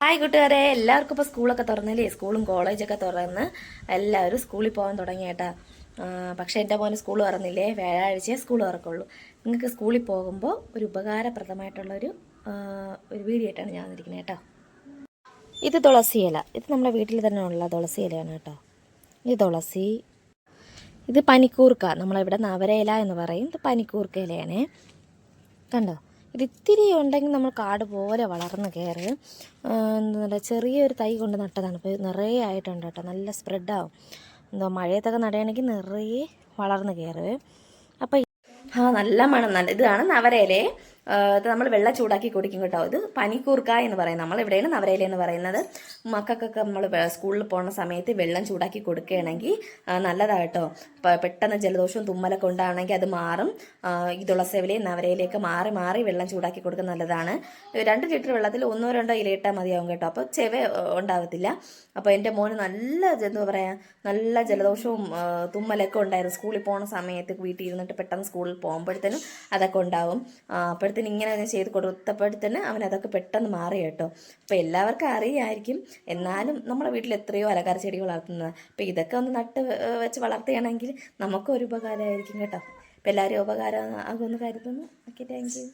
Hi കൂട്ടുകാരെ എല്ലാവർക്കും ഇപ്പോൾ സ്കൂളൊക്കെ തുറന്നില്ലേ? സ്കൂളും കോളേജൊക്കെ തുറന്ന് എല്ലാവരും സ്കൂളിൽ പോകാൻ തുടങ്ങി കേട്ടാ പക്ഷേ എന്റെ മോന് സ്കൂൾ തുറന്നില്ലേ? വ്യാഴാഴ്ചയെ സ്കൂൾ തുറക്കുള്ളൂ. നിങ്ങൾക്ക് സ്കൂളിൽ പോകുമ്പോൾ ഒരു ഉപകാരപ്രദമായിട്ടുള്ളൊരു ഒരു വീഡിയോ ആയിട്ടാണ് ഞാൻ വന്നിരിക്കുന്നത് കേട്ടോ. ഇത് തുളസിയില ഇത് നമ്മുടെ വീട്ടിൽ തന്നെ ഉള്ള തുളസിയിലയാണ് കേട്ടോ. ഇത് തുളസി ഇത് പനിക്കൂർക്ക. നമ്മളിവിടെ നവരയില എന്ന് പറയും. ഇത് പനിക്കൂർക്ക ഇലയാണേ. കണ്ടോ? ഇത് ഇത്തിരി ഉണ്ടെങ്കിൽ നമ്മൾ കാട് പോലെ വളർന്ന് കയറി എന്താ പറയുക ചെറിയൊരു തൈ കൊണ്ട് നട്ടതാണ്. ഇപ്പോൾ നിറയെ ആയിട്ടുണ്ട് കേട്ടോ. നല്ല സ്പ്രെഡാവും. എന്തോ മഴയത്തൊക്കെ നടുകയാണെങ്കിൽ നിറയെ വളർന്ന് കയറുവേ അപ്പോൾ ആ നല്ല മണം. നല്ല ഇതാണ് നവരയിലെ നമ്മൾ വെള്ളം ചൂടാക്കി കുടിക്കും കേട്ടോ. ഇത് പനിക്കൂർക്ക എന്ന് പറയും നമ്മൾ ഇവിടെയാണ് നവരയില എന്ന് പറയുന്നത്. മക്കൾക്കൊക്കെ നമ്മൾ സ്കൂളിൽ പോകുന്ന സമയത്ത് വെള്ളം ചൂടാക്കി കൊടുക്കുകയാണെങ്കിൽ നല്ലതാട്ടോ. പെട്ടെന്ന് ജലദോഷവും തുമ്മലൊക്കെ ഉണ്ടാണെങ്കിൽ അത് മാറും. ഈ തുളസേവിലയും നവരയിലേക്ക് മാറി മാറി വെള്ളം ചൂടാക്കി കൊടുക്കുന്നത് നല്ലതാണ്. രണ്ട് ലിറ്റർ വെള്ളത്തിൽ ഒന്നോ രണ്ടോ ഇല ഇട്ടാൽ മതിയാവും കേട്ടോ. അപ്പോൾ ചെവ ഉണ്ടാകത്തില്ല അപ്പോൾ എന്റെ മോന് നല്ല എന്താ പറയുക നല്ല ജലദോഷവും തുമ്മലൊക്കെ ഉണ്ടായിരുന്നു. സ്കൂളിൽ പോകുന്ന സമയത്ത് വീട്ടിൽ ഇരുന്നിട്ട് പെട്ടെന്ന് സ്കൂളിൽ പോകുമ്പോഴത്തേനും അതൊക്കെ ഉണ്ടാവും. ആ, അപ്പോഴത്തേനും ഇങ്ങനെ അതിന് ചെയ്ത് കൊടുത്തപ്പോഴത്തേന് അവൻ അതൊക്കെ പെട്ടെന്ന് മാറി കേട്ടോ. അപ്പോൾ എല്ലാവർക്കും അറിയായിരിക്കും. എന്നാലും നമ്മുടെ വീട്ടിൽ എത്രയോ അലങ്കാര ചെടി വളർത്തുന്നത്. അപ്പോൾ ഇതൊക്കെ ഒന്ന് നട്ട് വെച്ച് വളർത്തുകയാണെങ്കിൽ നമുക്കൊരു ഉപകാരമായിരിക്കും കേട്ടോ. അപ്പോൾ എല്ലാവരും ഉപകാരം ആകുമെന്ന് കരുതുന്നു. Okay thank you